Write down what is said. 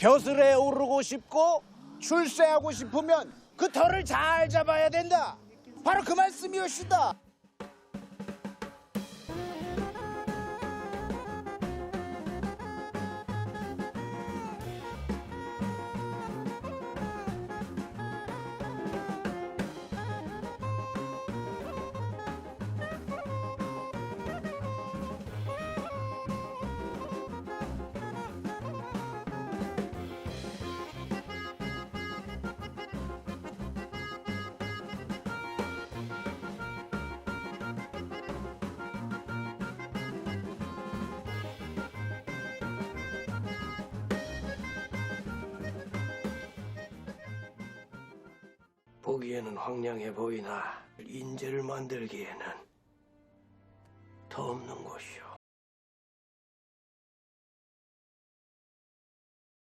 벼슬에 오르고 싶고 출세하고 싶으면 그 털을 잘 잡아야 된다. 바로 그 말씀이었시다. 보기에는 황량해 보이나 인재를 만들기에는 더 없는 곳이오.